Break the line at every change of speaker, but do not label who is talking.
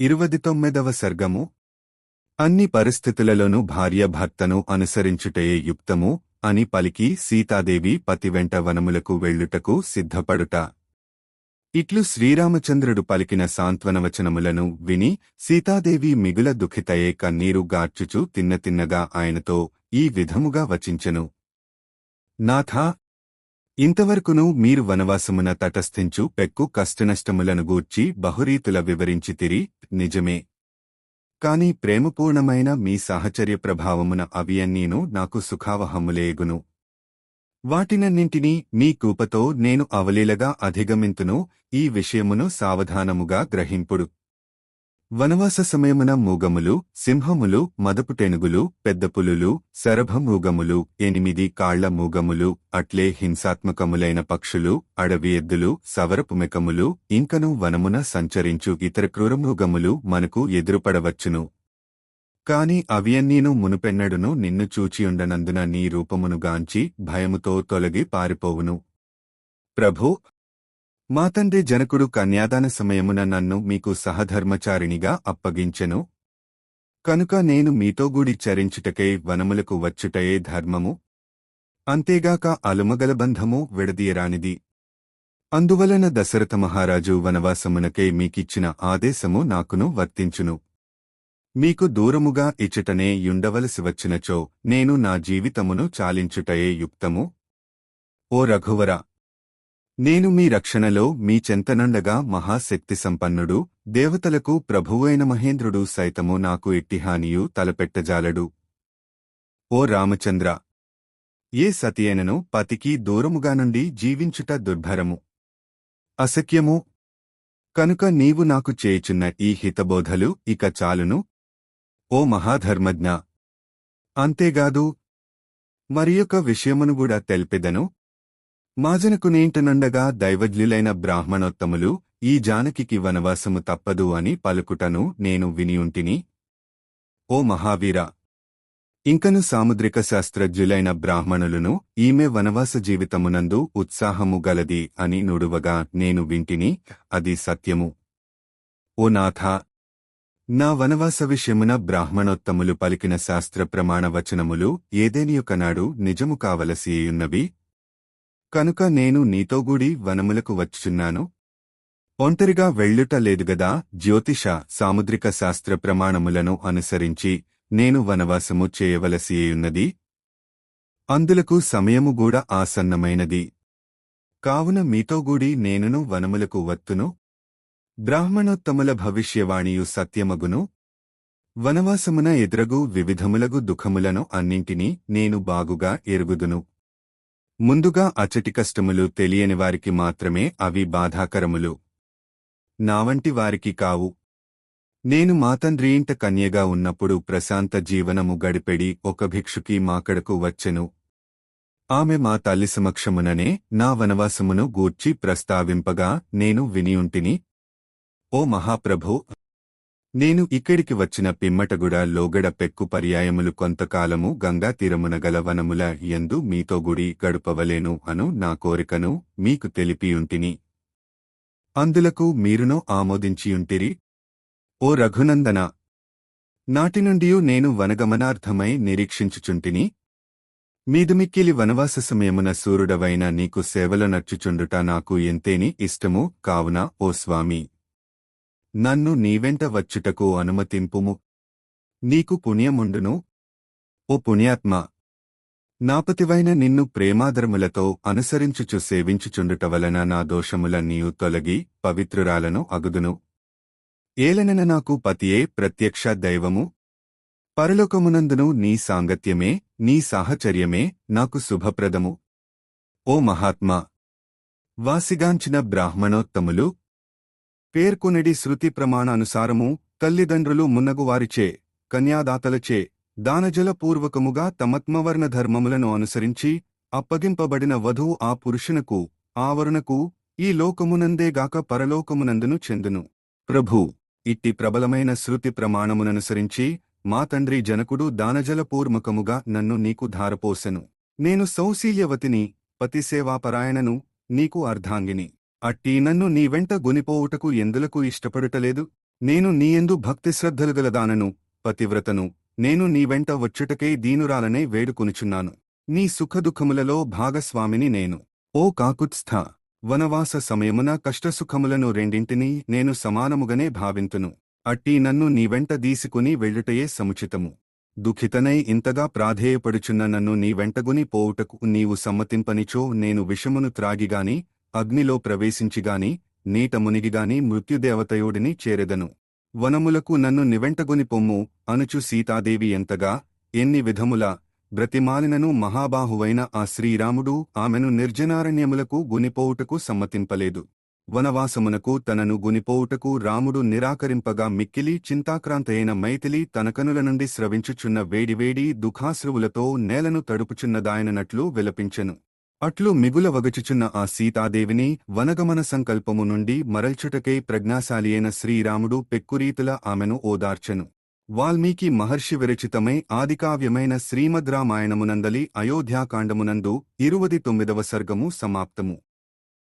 ఇరువది తొమ్మిదవ సర్గము. అన్ని పరిస్థితులలోనూ భార్య భర్తను అనుసరించుటయే యుక్తము అని పలికి సీతాదేవి పతివెంట వనములకు వెళ్ళుటకు సిద్ధపడుట. ఇట్లు శ్రీరామచంద్రుడు పలికిన సాంత్వనవచనములను విని సీతాదేవి మిగుల దుఃఖితయే కన్నీరు గార్చుచు తిన్నతిన్నగా ఆయనతో ఈ విధముగా వచించెను. నాథా ఇంతవరకును మీరు వనవాసమున తటస్థించు పెక్కు కష్టనష్టములను గూర్చి బహురీతుల వివరించి తిరి నిజమే. కాని ప్రేమపూర్ణమైన మీ సాహచర్య ప్రభావమున అవియన్నీను నాకు సుఖావహములేగును వాటినన్నింటినీ మీ కూపతో నేను అవలీలగా అధిగమింతును ఈ విషయమును సావధానముగా గ్రహింపుడు. వనవాస సమయమున మూగములు సింహములు మదపుటెనుగులు పెద్దపులులు శరభమూగములు ఎనిమిది కాళ్ళ మూగములు అట్లే హింసాత్మకములైన పక్షులు అడవి ఎద్దులు సవరపుమెకములు ఇంకను వనమున సంచరించు ఇతర క్రూరమృగములు మనకు ఎదురుపడవచ్చును. కాని అవియన్నీను మునుపెన్నడును నిన్ను చూచియుండనందున నీ రూపమునుగాంచి భయముతో తొలగి పారిపోవును. ప్రభూ మాతండే జనకుడు కన్యాదాన సమయమున నన్ను మీకు సహధర్మచారిణిగా అప్పగించెను. కనుక నేను మీతోగూడి చరించుటకై వనములకు వచ్చుటయే ధర్మము. అంతేగాక అలుమగలబంధము విడదీయరానిది. అందువలన దశరథ మహారాజు వనవాసమునకై మీకిచ్చిన ఆదేశము నాకును వర్తించును. మీకు దూరముగా ఇచ్చటనే యుండవలసి వచ్చినచో నేను నా జీవితమును చాలించుటయే యుక్తము. ఓ రఘువరా! నేను మీ రక్షణలో మీ చెంతనుండగా మహాశక్తి సంపన్నుడు దేవతలకు ప్రభువైన మహేంద్రుడు సైతము నాకు ఇట్టిహానియు తలపెట్టజాలడు. ఓ రామచంద్ర! ఏ సతియనను పతికి దూరముగా నుండి జీవించుట దుర్భరము. అసఖ్యము! కనుక నీవు నాకు చేయుచున్న ఈ హితబోధలు ఇక చాలును. ఓ మహాధర్మజ్ఞ! అంతేగాదు! మరియొక విషయమును కూడా తెలిపెదను. మాజనకు నేంటనుండగా దైవజ్ఞులైన బ్రాహ్మణోత్తములు ఈ జానకికి వనవాసము తప్పదు అని పలుకుటను నేను వినియుంటిని. ఓ మహావీర! ఇంకను సాముద్రిక శాస్త్రజ్ఞులైన బ్రాహ్మణులను ఈమె వనవాస జీవితమునందు ఉత్సాహము గలది అని నుడువగా నేను వింటిని అది సత్యము. ఓ నాథ! నా వనవాస విషయమున బ్రాహ్మణోత్తములు పలికిన శాస్త్ర ప్రమాణ వచనములు ఏదేనియొకనాడు నిజము కావలసియున్నవి కనుక నేను నీతోగూడి వనములకు వచ్చుచున్నాను. ఒంటరిగా వెళ్ళుట లేదుగదా జ్యోతిష సాముద్రిక శాస్త్ర ప్రమాణములను అనుసరించి నేను వనవాసము చేయవలసియున్నది అందులకు సమయము గూడ ఆసన్నమైనది. కావున మీతోగూడి నేనును వనములకు వత్తును? బ్రాహ్మణోత్తముల భవిష్యవాణియు సత్యమగును? వనవాసమున ఎదురగు వివిధములగు దుఃఖములను అన్నింటినీ నేను బాగుగా ఎరుగుదును. ముందుగా అచటి కష్టములు తెలియని వారికి మాత్రమే అవి బాధాకరములు. నావంటి వారికి కావు. నేను మా తండ్రి ఇంట కన్యగా ఉన్నప్పుడు ప్రశాంత జీవనము గడిపెడి ఒక భిక్షుకి మాకడకు వచ్చెను. ఆమె మా తల్లి సమక్షముననే నా వనవాసమును గూర్చి ప్రస్తావింపగా నేను వినియుంటిని ఓ మహాప్రభు నేను ఇక్కడికి వచ్చిన పిమ్మటగుడ లోగడ పెక్కు పర్యాయములు కొంతకాలము గంగా తీరమున గల వనముల ఎందు మీతో గుడి గడుపవలేను అను నా కోరికను మీకు తెలిపియుంటిని. అందులకు మీరునో ఆమోదించియుంటిరి. ఓ రఘునందన! నాటినుండియు నేను వనగమనార్థమై నిరీక్షించుచుంటిని. మీదుమిక్కిలి వనవాస సమయమున సూర్యుడవైన నీకు సేవలు నచ్చుచుండుట నాకు ఎంతేని ఇష్టము? కావున ఓ స్వామి! నన్ను నీవెంట వచ్చుటకు అనుమతింపుము. నీకు పుణ్యముండును. ఓ పుణ్యాత్మ! నాపతివైన నిన్ను ప్రేమాధర్ములతో అనుసరించుచు సేవించుచుండుట వలన నా దోషములన్నీయు తొలగి పవిత్రురాలను అగుదును. ఏలనన నాకు పతియే ప్రత్యక్ష దైవము. పరలోకమునందును నీ సాంగత్యమే నీ సాహచర్యమే నాకు శుభప్రదము. ఓ మహాత్మా! వాసిగాంచిన బ్రాహ్మణోత్తములు పేర్కొనడి శృతి ప్రమాణానుసారము తల్లిదండ్రులు మున్నగువారిచే కన్యాదాతలచే దానజలపూర్వకముగా తమత్మవర్ణ ధర్మములను అనుసరించి అప్పగింపబడిన వధువు ఆ పురుషునకు ఆవరణకు ఈ లోకమునందేగాక పరలోకమునందును చెందును. ప్రభూ ఇట్టి ప్రబలమైన శృతి ప్రమాణముననుసరించి మా తండ్రి జనకుడు దానజలపూర్వకముగా నన్ను నీకు ధారపోసెను. నేను సౌశీల్యవతిని పతిసేవాపరాయణను నీకు అర్ధాంగిని. అట్టి నన్ను నీ వెంట గొనిపోవుటకు ఎందులకు ఇష్టపడుటలేదు? నేను నీయందు భక్తిశ్రద్ధలుగలదానను గలదానను పతివ్రతను నేను నీ వెంట వచ్చుటకై దీనురాలనే వేడుకొనుచున్నాను. నీ సుఖదుఖములలో భాగస్వామిని నేను. ఓ కాకుత్స్థ! వనవాస సమయమున కష్టసుఖములను రెండింటినీ నేను సమానముగనే భావింతును. అట్టి నన్ను నీ వెంట దీసుకుని వెళ్ళుటయే సముచితము. దుఃఖితనై ఇంతగా ప్రాధేయపడుచున్న నన్ను నీ వెంటగుని పోవుటకు నీవు సమ్మతింపనిచో నేను విషమును త్రాగిగాని అగ్నిలో ప్రవేశించిగాని నీట మునిగిగాని మృత్యుదేవతయోడిని చేరెదను. వనములకు నన్ను నివెంటగొని పొమ్ము అనుచు సీతాదేవి ఎంతగా ఎన్ని విధముల బ్రతిమాలినను మహాబాహువైన ఆ శ్రీరాముడు ఆమెను నిర్జనారణ్యములకు గునిపోవుటకు సమ్మతింపలేదు. వనవాసమునకు తనను గునిపోవుటకు రాముడు నిరాకరింపగా మిక్కిలి చింతాక్రాంతయైన మైథిలి తనకనుల నుండి స్రవించుచున్న వేడివేడి దుఃఖాశ్రువులతో నేలను తడుపుచున్నదాయననట్లు విలపించెను. అట్లు మిగుల వగచుచున్న ఆ సీతాదేవిని వనగమన సంకల్పము నుండి మరల్చుటకై ప్రజ్ఞాశాలియైన శ్రీరాముడు పెక్కురీతుల ఆమెను ఓదార్చెను. వాల్మీకి మహర్షి విరచితమై ఆదికావ్యమైన శ్రీమద్ రామాయణమునందలి అయోధ్యాకాండమునందు ఇరువది తొమ్మిదవ సర్గము సమాప్తము.